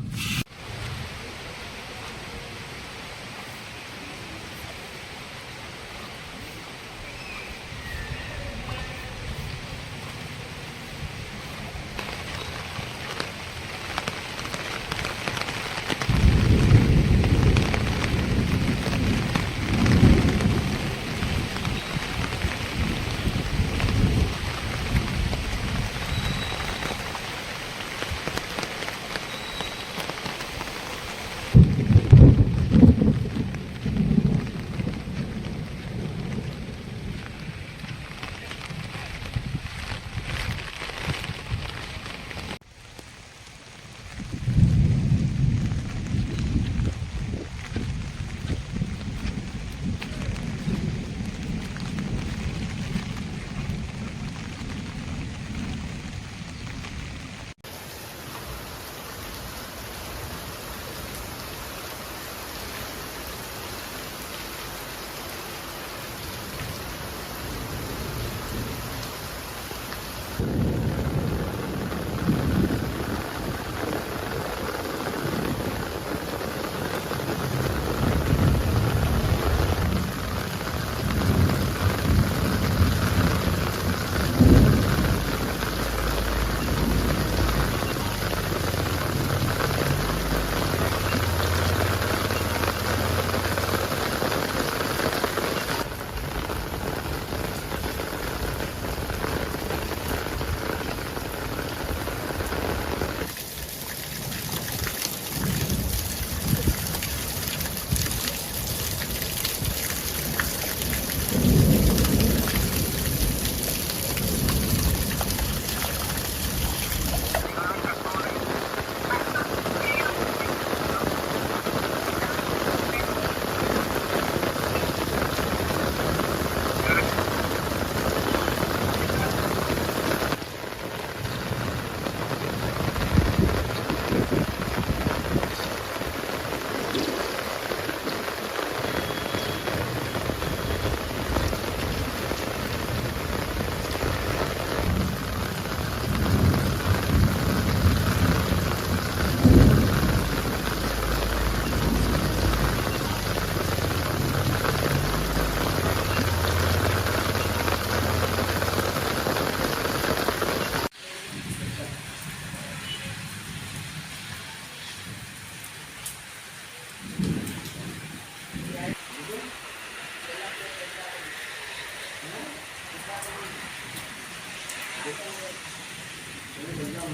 on.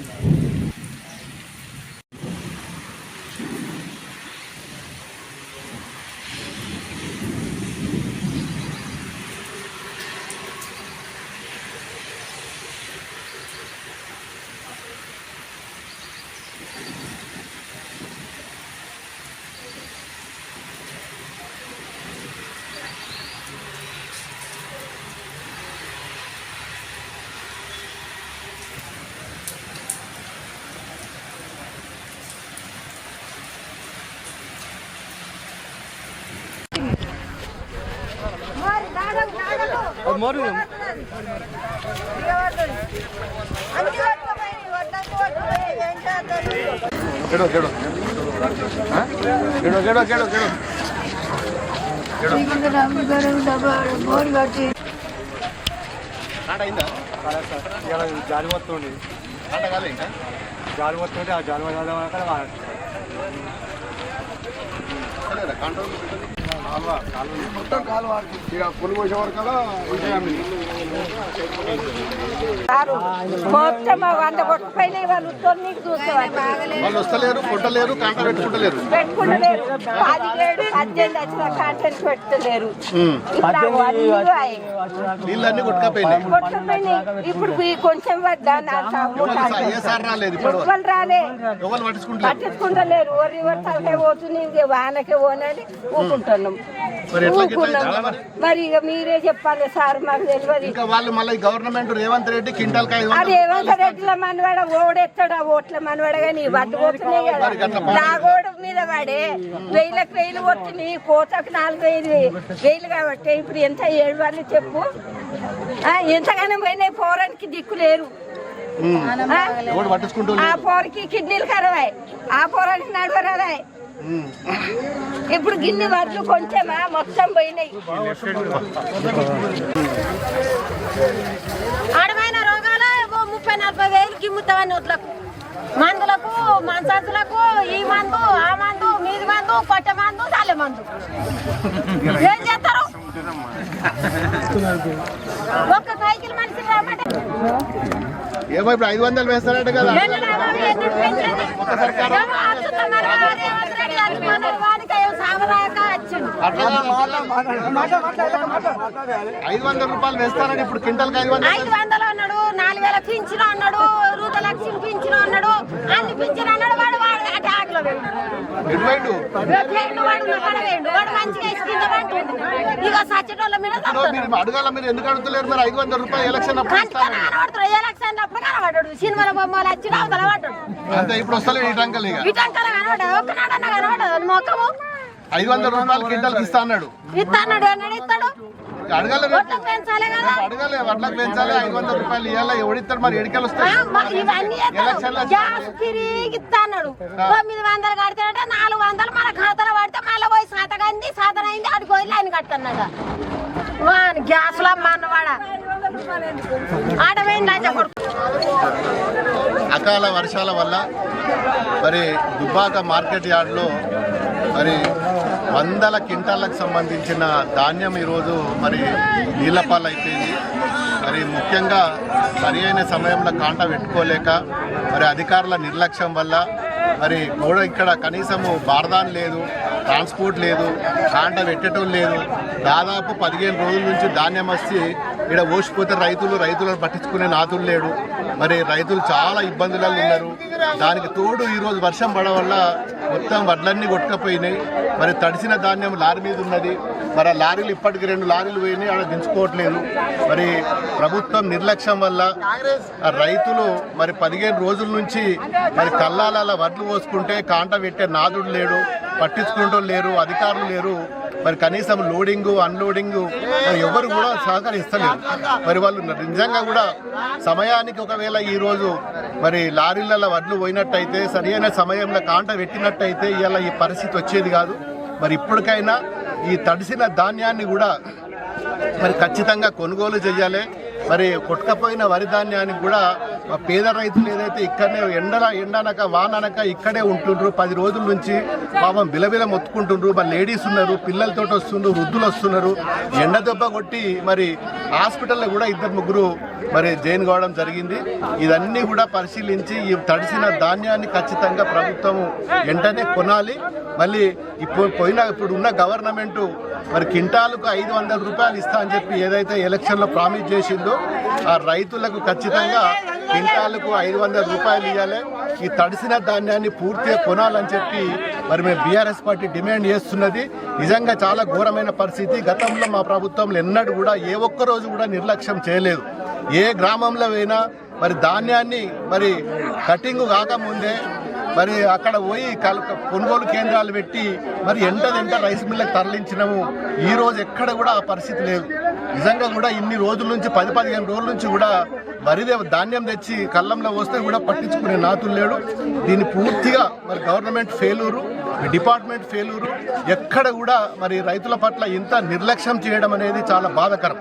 Sunday. మరు కేడో కేడో కేడో కేడో కేడో కేడో జాలి వస్తుంది జాలి వస్తుంటే ఆ జాలి వదలడం కంట్రోల్ మొత్తం కాలువ. ఇక పులి పోసే వరకు వాళ్ళు వస్తలేరు కొట్టలేరు కాంట పెట్టుకుంటలేరు. పెట్టుకుంటలేరు. పదిహేడు పద్దెనిమిది వచ్చిన కాంటెంట్. నీళ్ళన్నీ కొట్టుకపోయినాయి. ఇప్పుడు కొంచెం ఎవరు? ఎవరు రాలే? ఎవరు పట్టించుకుంటలేరు? ఎవరి తలకే పోతుంది వానకే పోనని ఊకుంటున్నాం. మరి ఊకున్నాం ఇక మీరే చెప్పాలి సార్ మాకు తెలియదు. వాళ్ళు మళ్ళీ గవర్నమెంట్ రేవంత్ రెడ్డి అది ఏమంత రెడ్ల మనవాడ ఓడెత్తాడు ఓట్ల మనవాడ కానీ వడ్డు పోతున్నాయి మీద పడే వెయ్యిలకు వెయ్యిలు పోతున్నాయి కోతకు నాలుగు ఐదు వెయ్యిలు కాబట్టి ఇప్పుడు ఎంత ఏడు వాళ్ళు చెప్పు. ఆ, ఎంతగానో పోయినాయి పోరానికి దిక్కు లేరు. ఆ? పోరకి కిడ్నీలు ఖరాబాయి ఆ పోరానికి నడవరాదాయి ఇప్పుడు గిన్నె వడ్లు కొంచెమా? మొత్తం పోయినాయి. ఆడమైన రోగాలు ముప్పై నలభై వేలు గిమ్ముతామని నోట్లకు? మందులకు మంచాసులకు ఈ మందు ఆ మందు మీది మందు కొట్ట మందు దాలె మందు. ఏం చేస్తారు? ఒక్క సైకిల్ మనిషి ఏమో ఇప్పుడు ఐదు వందలు వేస్తారట కదా. ఐదు వందల రూపాయలు వేస్తారని ఇప్పుడు క్వింటల్కి ఐదు వందలు అన్నాడు నాలుగు వేల పింఛను అన్నాడు రూత లక్ష్మి పింఛను అన్నాడు అన్ని పింఛను అన్నాడు వాడు వాడు మంచిగా ఇక సచ్చటోళ్ళ మీద మీరు అడగాల మీరు ఎందుకు అడుగుతలేరు? మరి ఐదు వందల రూపాయలు ఎలక్షన్ అప్పుడు కంటికన్నా ఇస్తాను కనబడుతున్నాడు. ఎలక్షన్ అప్పుడు కనబడ్డాడు సినిమాల బొమ్మలు వచ్చి అవతల పడ్డాడు అంతే ఇప్పుడు వస్తలేదు ఈ టంకలు ఇక. ఇటంకల కనబడ్డాడు ఒక్కనాడన్నా కనబడ్డాడు మొక్కము. ఐదు వందల రూపాయలు క్వింటల్కి ఇస్తా అన్నాడు. అడగాలి పెంచాలి కదా. అడగాలి వడ్లకు పెంచాలి ఐదు వందల రూపాయలు ఇవ్వాలి మరి ఎడికలు తొమ్మిది వందలు నాలుగు వందలు మన ఖాతాలో పడితే మళ్ళీ పోయి లైన్ కడుతున్నాడు అకాల వర్షాల వల్ల మరి దుబ్బాక మార్కెట్ యార్డ్లో మరి వందల క్వింటాలకు సంబంధించిన ధాన్యం ఈరోజు మరి నీళ్ళపాలు అయిపోయింది. మరి ముఖ్యంగా సరి అయిన సమయంలో కాంట పెట్టుకోలేక మరి అధికారుల నిర్లక్ష్యం వల్ల మరి కూడా ఇక్కడ కనీసము బార్దాన్ లేదు. ట్రాన్స్పోర్ట్ లేదు కాంట పెట్టడం లేదు. దాదాపు పదిహేను రోజుల నుంచి ధాన్యం వస్తే ఇక్కడ ఓసిపోతే రైతులు రైతులను పట్టించుకునే నాతులు లేడు. మరి రైతులు చాలా ఇబ్బందులలో ఉన్నారు. దానికి తోడు ఈరోజు వర్షం పడడం వల్ల మొత్తం వడ్లన్నీ కొట్టుకపోయినాయి. మరి తడిసిన ధాన్యం లారీ మీద ఉన్నది. మరి ఆ లారీలు ఇప్పటికి రెండు లారీలు పోయినాయి ఆడ దించుకోవట్లేదు. మరి ప్రభుత్వం నిర్లక్ష్యం వల్ల రైతులు మరి పదిహేను రోజుల నుంచి మరి కల్లాల వడ్లు పోసుకుంటే కాంట పెట్టే నాదుడు లేడు. పట్టించుకుంటూ లేరు అధికారులు లేరు. మరి కనీసం లోడింగ్ అన్లోడింగ్ మరి ఎవరు కూడా సహకరిస్తలేరు మరి వాళ్ళు నిజంగా కూడా సమయానికి ఒకవేళ ఈరోజు మరి లారీలలో వడ్లు పోయినట్టయితే సరైన సమయంలో కాంట పెట్టినట్టయితే ఇవాళ ఈ పరిస్థితి వచ్చేది కాదు. మరి ఇప్పటికైనా ఈ తడిసిన ధాన్యాన్ని కూడా మరి ఖచ్చితంగా కొనుగోలు చేయాలి. మరి కొట్టుకపోయిన వరి ధాన్యానికి కూడా పేద రైతులు ఏదైతే ఇక్కడనే ఎండల ఎండనక వాననక ఇక్కడే ఉంటుండ్రు. పది రోజుల నుంచి పాపం బిలబిల మొత్తుకుంటుండ్రు. మరి లేడీస్ ఉన్నారు పిల్లలతో వస్తుండ్రు వృద్ధులు వస్తున్నారు. ఎండ దెబ్బ కొట్టి మరి హాస్పిటల్లో కూడా ఇద్దరు ముగ్గురు మరి జైన్ కావడం జరిగింది. ఇదన్నీ కూడా పరిశీలించి ఈ తడిసిన ధాన్యాన్ని ఖచ్చితంగా ప్రభుత్వం వెంటనే కొనాలి. మళ్ళీ ఇప్పుడు పోయిన ఇప్పుడు ఉన్న గవర్నమెంట్ మరి కింటాలకు ఐదు వందల రూపాయలు ఇస్తా అని చెప్పి ఏదైతే ఎలక్షన్లో ప్రామిస్ చేసిందో ఆ రైతులకు ఖచ్చితంగా కింటాలకు ఐదు వందల రూపాయలు ఇవ్వాలి ఈ తడిసిన ధాన్యాన్ని పూర్తిగా కొనాలని చెప్పి మరి మేము బీఆర్ఎస్ పార్టీ డిమాండ్ చేస్తున్నది. నిజంగా చాలా ఘోరమైన పరిస్థితి. గతంలో మా ప్రభుత్వంలో ఎన్నడూ కూడా ఏ ఒక్క రోజు కూడా నిర్లక్ష్యం చేయలేదు. ఏ గ్రామంలో అయినా మరి ధాన్యాన్ని మరి కటింగ్ కాకముందే మరి అక్కడ పోయి కల్ కొనుగోలు కేంద్రాలు పెట్టి మరి ఎంటదెంట రైస్ మిల్లకు తరలించినాము. ఈ రోజు ఎక్కడ కూడా ఆ పరిస్థితి లేదు. నిజంగా కూడా ఇన్ని రోజుల నుంచి పది పదిహేను రోజుల నుంచి కూడా వరిదే ధాన్యం తెచ్చి కళ్ళంలో వస్తే కూడా పట్టించుకునే నాతులు లేడు. దీన్ని పూర్తిగా మరి గవర్నమెంట్ ఫెయిలూరు డిపార్ట్మెంట్ ఫెయిలూరు ఎక్కడ కూడా మరి రైతుల పట్ల ఇంత నిర్లక్ష్యం చేయడం అనేది చాలా బాధాకరం.